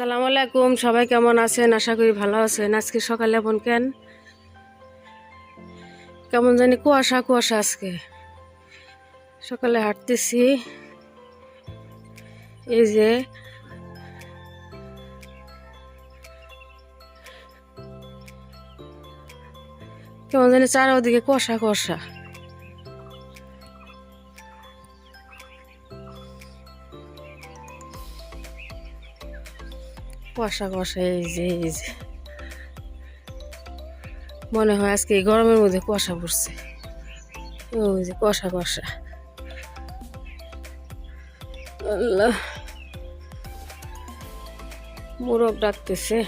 আসসালামু আলাইকুম, সবাই কেমন আছেন? আশা করি ভালো আছেন। আজকে সকালে এমন কেন? কেমন জানি কুয়াশা কুয়াশা আজকে। সকালে হাঁটতেছি। এই যে কেমন জানি চারোদিকে কুয়াশা কুয়াশা। কুয়াশা কুয়াশা, এই যে এই যে। মনে হয় আজকে এই গরমের মধ্যে কুয়াশা পড়ছে। ওই যে কুয়াশা কুয়াশা। আল্লাহ। মোরগ ডাকতেছে।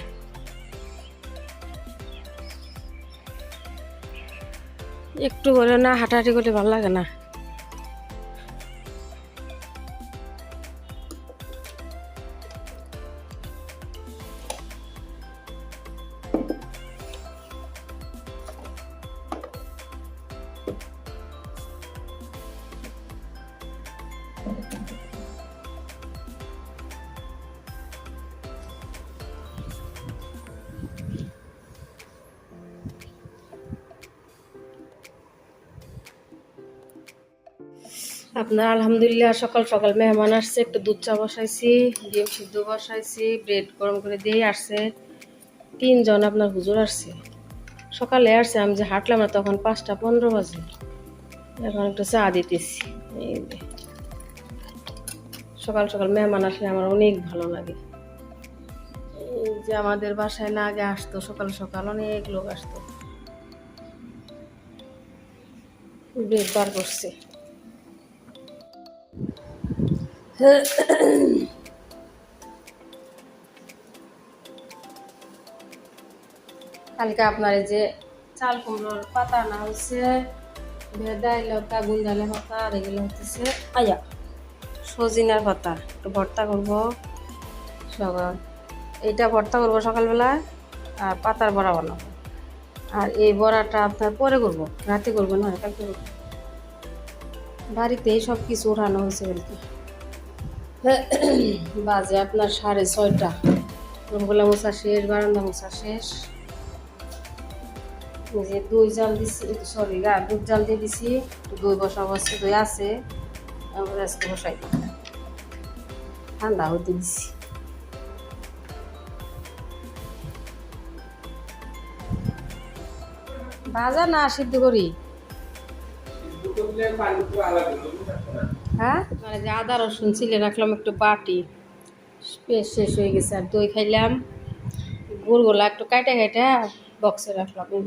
একটু করে না, হাঁটাহাঁটি করলে ভালো লাগে না। আপনার আলহামদুলিল্লাহ, সকাল সকাল মেহমান আসছে, একটু দুধ চা বসাইছি, ডিম সিদ্ধ বসাইছি, ব্রেড গরম করে দিয়ে আসছে। তিনজন আপনার হুজুর আসছে। সকালে আসছে, আমি যে হাঁটলাম না তখন পাঁচটা পনেরো বাজে। এখন একটু চা দিতেছি। সকাল সকাল মেহমান আসলে আমার অনেক ভালো লাগে। যে আমাদের বাসায় না আগে আসতো, সকাল সকাল অনেক লোক আসতো। ব্রেড বার করছে। কালকে আপনার যে চাল কুমড়োর পাতা না হচ্ছে ভেদাই লতা গুন্ডালে পাতা আর এগুলো হচ্ছে আয়া। সজিনার পাতা, একটু ভর্তা করব। সকাল এইটা ভর্তা করব সকালবেলা, আর পাতার বড়া বানাবো। আর এই বড়াটা আপনার পরে করব, রাতে করব না, কালকে করব। বাড়িতেই সব কিছু উঠানো হয়েছে বলতে। বাজে আপনার সাড়ে ছয়টা। রুমগুলা মোছা শেষ বারান্দা মোছা শেষ। যে দুই জাল দিছি সরি গা, দুধ জাল দিয়ে দিছি, দুই বসা বসে দই আছে। আমরা আজকে বসাই ঠান্ডা হতে দিছি। ভাজা না সিদ্ধ করি? হ্যাঁ? মানে আদা, রসুন ছিলে রাখলাম একটু বাটি। শেষ হয়ে গেছে। আর দই খাইলাম। গুড়গুলা একটু কাইটা কাইটা বক্সে রাখলাম, এই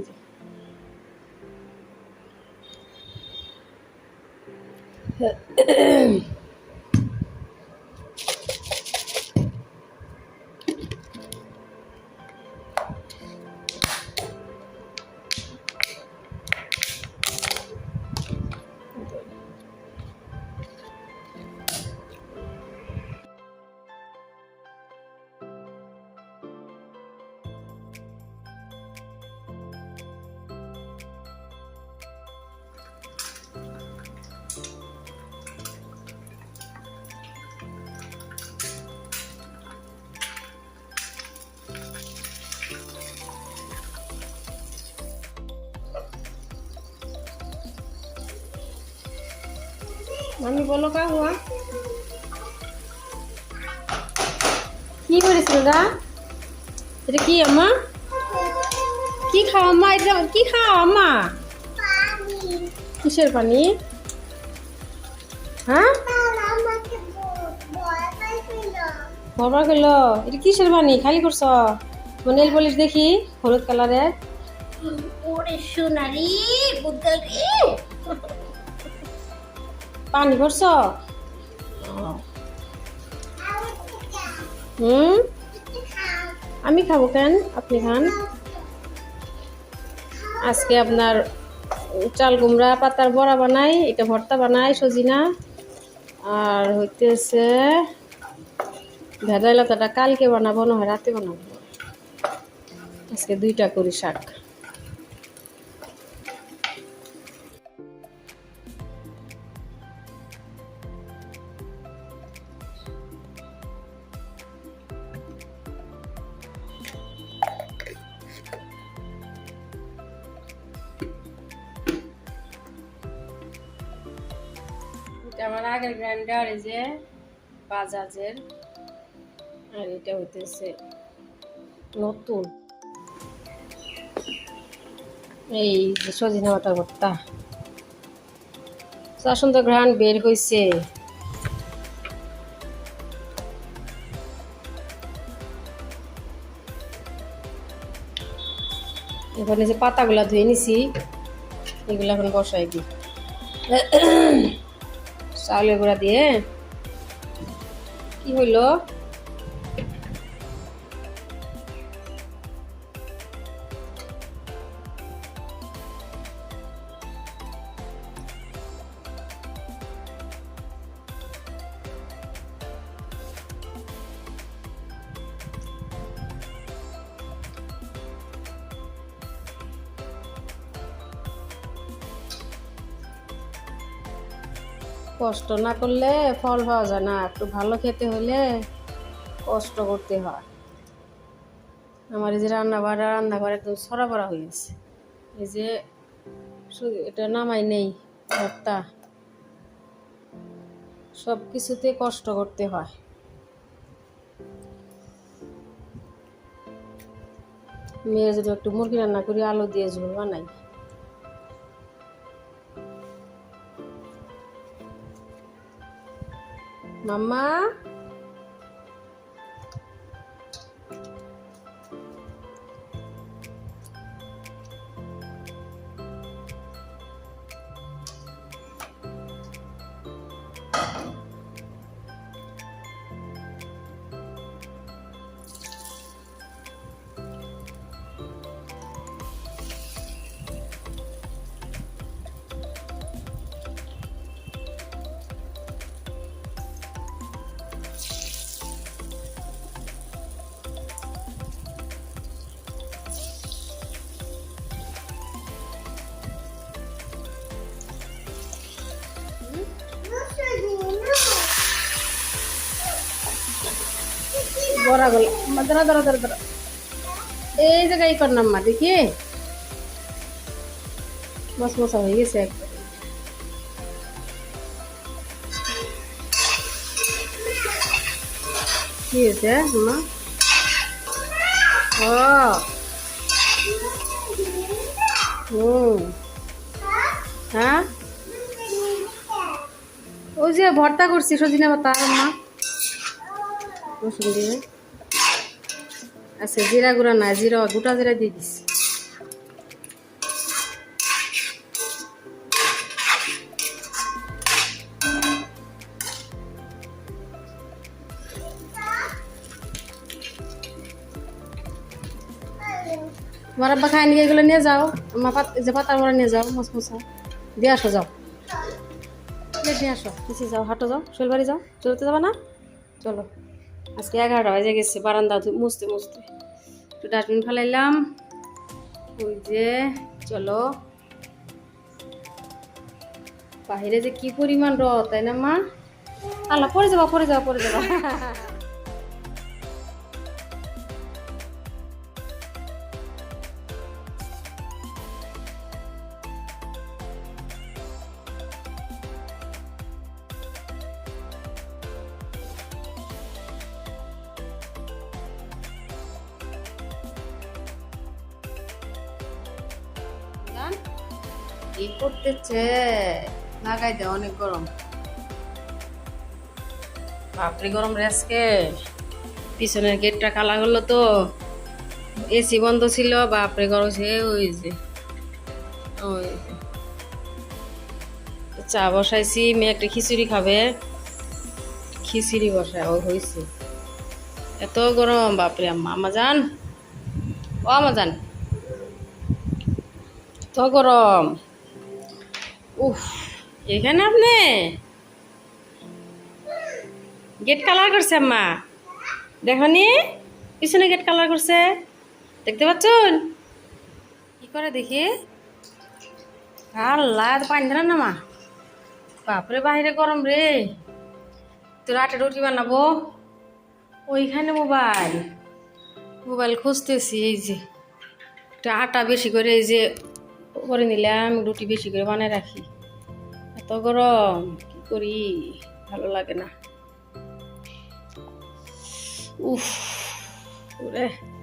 মামি বলো কা হুয়া? কি করেছিল দা এটা কি আম্মা? কি খাও আম্মা? এটা কি খাও আম্মা? কিসের পানি? হ্যাঁ? বরবার গেলো। এটা কিসের পানি? খালি করছ? নেল পলিশ দেখি, হলুদ কালারের সোনারি বুদ্ধি পানি করছ হুম? আমি খাব কেন? আপনি খান। আজকে আপনার চাল কুমড়া, পাতার বড়া বানাই, এটা ভর্তা বানাই, সজিনা। আর হইতেছে ভেদাই লতাটা কালকে বানাবো না রাতে বানাবো। আজকে দুইটা করি শাক। আগের গ্রাইন্ডার এই যে বাজাজের। আর এটা হইতেছে নতুন। এই যে সজিনা বাটা ভর্তা যা সুন্দর বের হইছে। এখানে যে পাতাগুলা ধুয়ে নিছি, এগুলো এখন বসাই দিই। চাউলের গুঁড়া দিয়ে। কি হইল? কষ্ট না করলে ফল পাওয়া যায় না। একটু ভালো খেতে হলে কষ্ট করতে হয়। আমার এই যে রান্না বাড়া, রান্না করে একদম সরা পড়া হয়ে গেছে। এই যে এটা নামাই নেই, ভর্তা। সব কিছুতে কষ্ট করতে হয়। মেয়ের যদি একটু মুরগি রান্না করি, আলু দিয়ে ঝোল বানাই। মাম্মা বড়া গলা মা দাঁড়া দাঁড়া দাঁড়া দাঁড়া এই জায়গায় কর নাম মা দেখি মশ মশা হয়ে গেছে একবার কি হয়েছে মা ও হুম হ্যাঁ ওই যে ভর্তা করছি সজিনা পাতা মা রসুন দিয়ে আচ্ছা জিরা গুঁড়া না জিরা গোটা জিরা দিয়ে দিছি। তোমার আব্বা খাই নিয়ে এগুলো নিয়ে যাও। আমার পাত যে পাতার মোড়া নিয়ে যাও মশ মশা দিয়ে আসো, যাও। নিয়ে আসো, নিচে যাও, হাঁটো যাও, শৈলবাড়ি যাও, চলতে যাবে না? চলো। আজকে এগারোটা বাজে গেছে, বারান্দা মুছতে মুছতে। একটু ডাস্টবিন ফেলাইলাম। ওই যে, চলো। বাহিরে যে কি পরিমাণ রথ তাই না মা? আল্লাহ পরে যাবা পরে যাবা পরে যাবা। কি করতেছে? লাগাই দে, অনেক গরম। বাপরে, গরম রে আজকে। পিছনের গেটটা কালা হলো তো। এসি বন্ধ ছিল, বাপরে, গরম সে, ওই যে, ওই চা বসাইছি, মেয়ে একটা খিচুড়ি খাবে। খিচুড়ি বসায়, ও হয়েছে এত গরম, বাপরে, আম্মা আমা যান। ও আমা যান। তো গরম। এখানে আপনি? গেট কালার করছে আম্মা। দেখনি? পিছনে গেট কালার করছে। দেখতে পাচ্ছেন? কি করে দেখি? আল্লাহ পানি দেন না মা। বাপরে বাইরে গরম রে। তোর আটা রুটি বানাবো। ওইখানে মোবাইল। মোবাইল খুঁজতেছি, এই যে। একটু আটা বেশি করে, এই যে, করে নিলাম, রুটি বেশি করে বানায় রাখি। এত গরম কি করি? ভালো লাগে না। উফ ওরে।